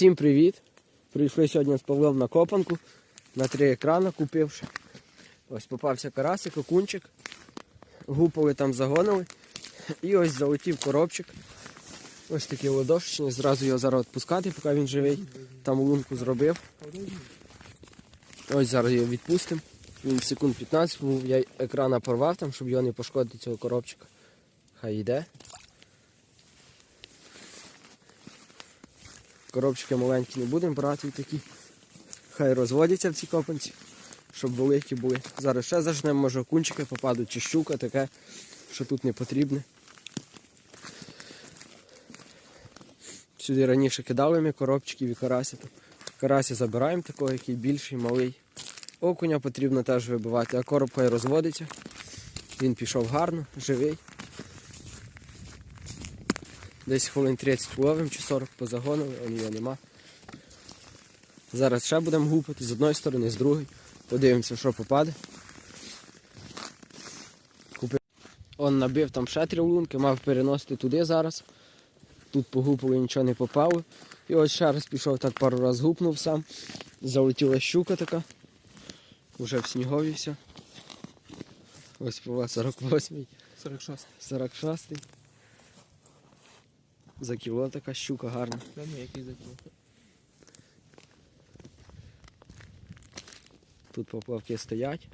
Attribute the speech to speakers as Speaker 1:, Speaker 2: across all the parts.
Speaker 1: Всім привіт! Прийшли сьогодні з Павлом на копанку. На три екрана купивши. Ось попався карасик, окунчик. Гупали там загонили. І ось залетів коробчик. Ось такий ладошечний. Зразу його зараз відпускати, поки він живий. Там лунку зробив. Ось зараз його відпустимо. Він секунд 15 був, я екрана порвав там, щоб його не пошкодити цього коробчика. Хай йде. Коробчики маленькі не будемо брати такі. Хай розводяться в ці копанці, щоб великі були. Зараз ще зажнемо, може окунчики попадуть чи щука таке, що тут не потрібне. Сюди раніше кидали ми коробчиків і карася. Карася забираємо такого, який більший, малий. Окуня потрібно теж вибивати, а короб хай розводиться. Він пішов гарно, живий. Десь хвилин 30 ловим чи 40 позагонили, а його нема. Зараз ще будемо гупати з одної сторони, з другої. Подивимося, що попаде. Купив. Он набив там ще три лунки, мав переносити туди зараз. Тут погупали, нічого не попало. І ось ще раз пішов так пару разів гупнув сам. Залетіла щука така. Уже в снігові все. Ось по 48-й,
Speaker 2: 46.
Speaker 1: 46-й. За кіло така щука гарна.
Speaker 2: Та ні, який закинув.
Speaker 1: Тут поплавки стоять.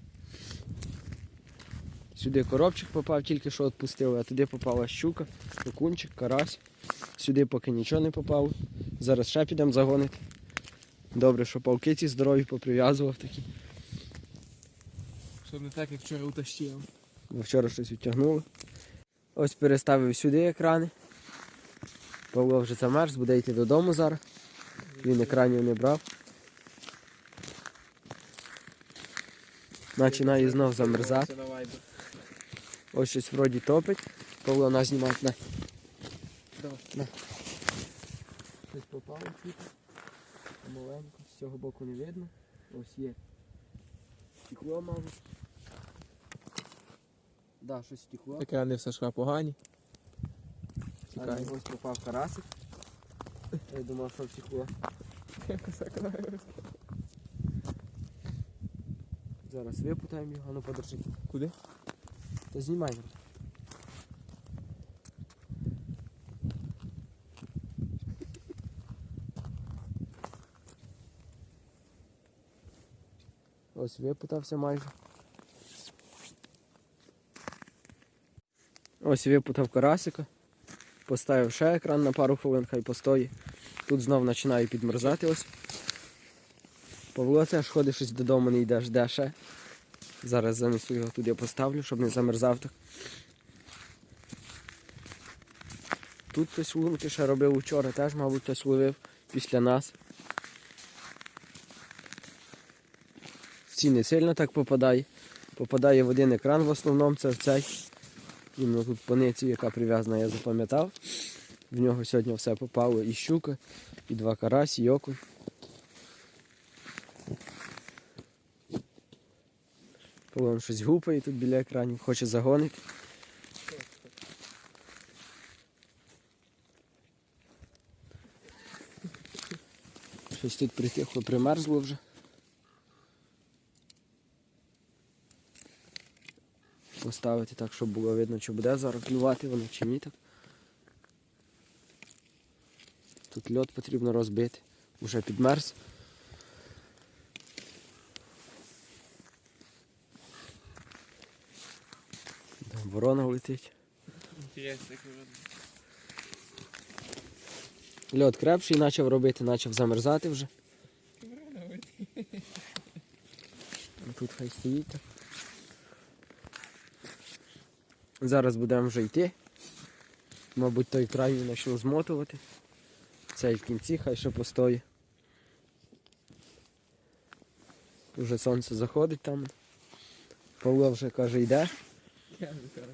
Speaker 1: Сюди коробчик попав, тільки що відпустили, а туди попала щука, окунчик, карась. Сюди поки нічого не попало. Зараз ще підемо загонити. Добре, що палки ці здорові поприв'язував такі.
Speaker 2: Щоб не так, як вчора утащив.
Speaker 1: Вчора щось відтягнуло. Ось переставив сюди екрани. Павло вже замерз, буде йти додому зараз. Він екранів не брав. Починає знов замерзати. Ось щось вроді топить. Павло нас знімає на. На. Щось попало чути. Маленько, з цього боку не видно. Ось є. Стекло, мабуть. Да, щось стекло.
Speaker 2: Екрани в Сашка погані. Тікає.
Speaker 1: ось попав карасик. Я думав, що втекло. Зараз випутаємо його, ну подержи.
Speaker 2: Куди?
Speaker 1: Та знімай. Ось випутався майже. Ось випутав карасика. Поставив ще екран на пару хвилин, хай постоїть. Тут знов починає підмерзати ось. Павло теж ходить щось додому, не йде, жде ще. Зараз занесу його туди поставлю, щоб не замерзав так. Тут хтось лунки ще робив вчора, теж, мабуть, хтось ловив після нас. Ці не сильно так попадає. Попадає в один екран в основному, це в цей. Іменно тут по ниці, яка прив'язана, я запам'ятав. В нього сьогодні все попало. І щука, і два карасі, і окунь. Полон щось гупає тут біля екранів, хоче загонити. Щось тут притихло, примерзло вже. Поставити так, щоб було видно, чи буде зараз клювати воно, чи ні так. Тут льот потрібно розбити. Уже підмерз. Там ворона летить. Льот крепший почав робити, почав замерзати вже. Тут хай стоїть так. Зараз будемо вже йти. Мабуть, той край почну змотувати. Цей в кінці хай ще постоїть. Уже сонце заходить там. Павло вже каже, йде.
Speaker 2: Я не кажу.